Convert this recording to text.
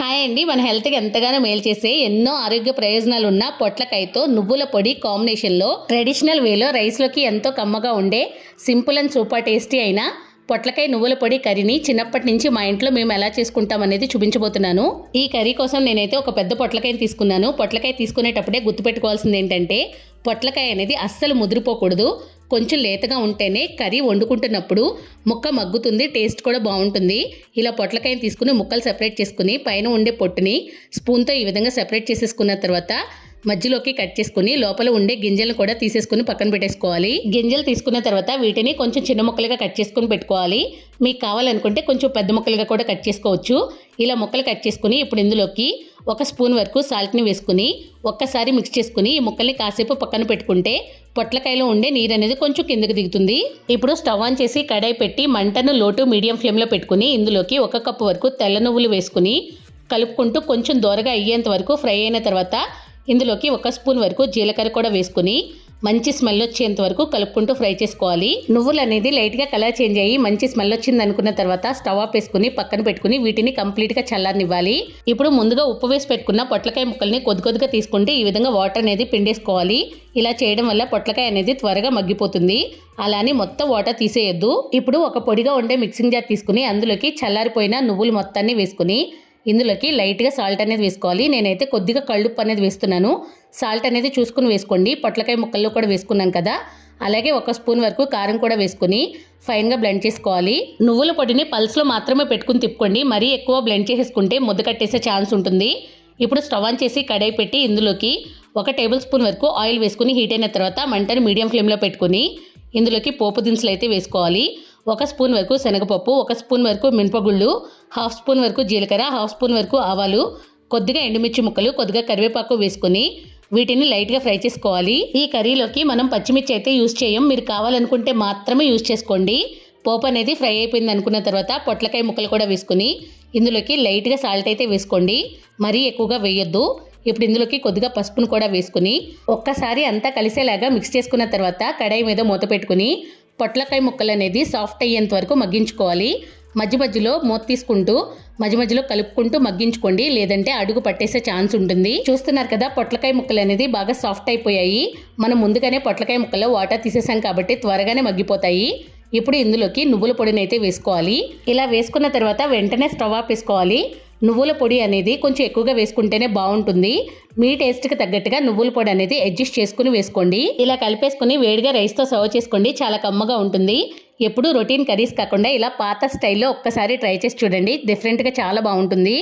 Hi అండి. మన హెల్త్కి ఎంతగానో మేలు చేసే ఎన్నో ఆరోగ్య ప్రయోజనాలు ఉన్న పొట్లకాయతో నువ్వుల పొడి కాంబినేషన్లో ట్రెడిషనల్ వేలో రైస్లోకి ఎంతో కమ్మగా ఉండే సింపుల్ అండ్ సూపర్ టేస్టీ అయిన పొట్లకాయ నువ్వుల పొడి కర్రీని చిన్నప్పటి నుంచి మా ఇంట్లో మేము ఎలా చేసుకుంటాం అనేది చూపించబోతున్నాను. ఈ కర్రీ కోసం నేనైతే ఒక పెద్ద పొట్లకాయని తీసుకున్నాను. పొట్లకాయ తీసుకునేటప్పుడే గుర్తుపెట్టుకోవాల్సింది ఏంటంటే పొట్లకాయ అనేది అస్సలు ముదిరిపోకూడదు. కొంచెం లేతగా ఉంటేనే కర్రీ వండుకుంటున్నప్పుడు ముక్క మగ్గుతుంది టేస్ట్ కూడా బాగుంటుంది. ఇలా పొట్లకాయని తీసుకుని ముక్కలు సెపరేట్ చేసుకుని పైన ఉండే పొట్టుని స్పూన్తో ఈ విధంగా సెపరేట్ చేసేసుకున్న తర్వాత మధ్యలోకి కట్ చేసుకుని లోపల ఉండే గింజలను కూడా తీసేసుకుని పక్కన పెట్టేసుకోవాలి. గింజలు తీసుకున్న తర్వాత వీటిని కొంచెం చిన్న ముక్కలుగా కట్ చేసుకుని పెట్టుకోవాలి. మీకు కావాలనుకుంటే కొంచెం పెద్ద ముక్కలుగా కూడా కట్ చేసుకోవచ్చు. ఇలా ముక్కలు కట్ చేసుకుని ఇప్పుడు ఇందులోకి ఒక స్పూన్ వరకు సాల్ట్ని వేసుకుని ఒక్కసారి మిక్స్ చేసుకుని ఈ ముక్కల్ని కాసేపు పక్కన పెట్టుకుంటే పొట్లకాయలో ఉండే నీరు అనేది కొంచెం కిందకు దిగుతుంది. ఇప్పుడు స్టవ్ ఆన్ చేసి కడాయి పెట్టి మంటను లోటు మీడియం ఫ్లేమ్లో పెట్టుకుని ఇందులోకి ఒక కప్పు వరకు తెల్ల నువ్వులు వేసుకుని కలుపుకుంటూ కొంచెం దోరగా అయ్యేంత వరకు ఫ్రై అయిన తర్వాత ఇందులోకి ఒక స్పూన్ వరకు జీలకర్ర కూడా వేసుకుని మంచి స్మెల్ వచ్చేంత వరకు కలుపుకుంటూ ఫ్రై చేసుకోవాలి. నువ్వులు అనేది లైట్గా కలర్ చేంజ్ అయ్యి మంచి స్మెల్ వచ్చింది అనుకున్న తర్వాత స్టవ్ ఆఫ్ వేసుకుని పక్కన పెట్టుకుని వీటిని కంప్లీట్గా చల్లారనివ్వాలి. ఇప్పుడు ముందుగా ఉప్పు వేసి పెట్టుకున్న పొట్లకాయ ముక్కల్ని కొద్ది కొద్దిగా తీసుకుంటే ఈ విధంగా వాటర్ అనేది పిండేసుకోవాలి. ఇలా చేయడం వల్ల పొట్లకాయ అనేది త్వరగా మగ్గిపోతుంది. అలానే మొత్తం వాటర్ తీసేయొద్దు. ఇప్పుడు ఒక పొడిగా ఉండే మిక్సింగ్ జార్ తీసుకుని అందులోకి చల్లారిపోయిన నువ్వులు మొత్తాన్ని వేసుకుని ఇందులోకి లైట్గా సాల్ట్ అనేది వేసుకోవాలి. నేనైతే కొద్దిగా కళ్ళుప్పు అనేది వేస్తున్నాను. సాల్ట్ అనేది చూసుకుని వేసుకోండి. పొట్లకాయ ముక్కల్లో కూడా వేసుకున్నాం కదా. అలాగే ఒక స్పూన్ వరకు కారం కూడా వేసుకుని ఫైన్గా బ్లెండ్ చేసుకోవాలి. నువ్వుల పొడిని పల్స్లో మాత్రమే పెట్టుకుని తిప్పుకోండి. మరీ ఎక్కువ బ్లెండ్ చేసేసుకుంటే ముద్ద కట్టేసే ఛాన్స్ ఉంటుంది. ఇప్పుడు స్టవ్ ఆన్ చేసి కడాయి పెట్టి ఇందులోకి ఒక టేబుల్ స్పూన్ వరకు ఆయిల్ వేసుకుని హీట్ అయిన తర్వాత మంటని మీడియం ఫ్లేమ్లో పెట్టుకుని ఇందులోకి పోపు దినుసులు అయితే వేసుకోవాలి. ఒక స్పూన్ వరకు శనగపప్పు ఒక స్పూన్ వరకు మినపగుళ్ళు హాఫ్ స్పూన్ వరకు జీలకర్ర హాఫ్ స్పూన్ వరకు ఆవాలు కొద్దిగా ఎండుమిర్చి ముక్కలు కొద్దిగా కరివేపాకు వేసుకుని వీటిని లైట్గా ఫ్రై చేసుకోవాలి. ఈ కర్రీలోకి మనం పచ్చిమిర్చి అయితే యూస్ చేయం. మీరు కావాలనుకుంటే మాత్రమే యూస్ చేసుకోండి. పోపు అనేది ఫ్రై అయిపోయింది అనుకున్న తర్వాత పొట్లకాయ ముక్కలు కూడా వేసుకుని ఇందులోకి లైట్గా సాల్ట్ అయితే వేసుకోండి. మరీ ఎక్కువగా వేయొద్దు. ఇప్పుడు ఇందులోకి కొద్దిగా పసుపును కూడా వేసుకుని ఒక్కసారి అంతా కలిసేలాగా మిక్స్ చేసుకున్న తర్వాత కడాయి మీద మూత పెట్టుకుని పొట్లకాయ ముక్కలు అనేది సాఫ్ట్ అయ్యేంత వరకు మగ్గించుకోవాలి. మధ్య మధ్యలో మూత తీసుకుంటూ మధ్య మధ్యలో కలుపుకుంటూ మగ్గించుకోండి. లేదంటే అడుగు పట్టేసే ఛాన్స్ ఉంటుంది. చూస్తున్నారు కదా పొట్లకాయ ముక్కలు అనేది బాగా సాఫ్ట్ అయిపోయాయి. మనం ముందుగానే పొట్లకాయ ముక్కల్లో వాటర్ తీసేసాం కాబట్టి త్వరగానే మగ్గిపోతాయి. ఇప్పుడు ఇందులోకి నువ్వుల పొడిని అయితే వేసుకోవాలి. ఇలా వేసుకున్న తర్వాత వెంటనే స్టవ్ ఆఫ్ వేసుకోవాలి నువ్వుల పొడి అనేది కొంచెం ఎక్కువగా వేసుకుంటేనే బాగుంటుంది. మీ టేస్ట్కి తగ్గట్టుగా నువ్వుల పొడి అనేది అడ్జస్ట్ చేసుకుని వేసుకోండి. ఇలా కలిపేసుకుని వేడిగా రైస్తో సర్వ్ చేసుకోండి. చాలా కమ్మగా ఉంటుంది. ఎప్పుడు రొటీన్ కర్రీస్ కాకుండా ఇలా పాత స్టైల్లో ఒక్కసారి ట్రై చేసి చూడండి. డిఫరెంట్గా చాలా బాగుంటుంది.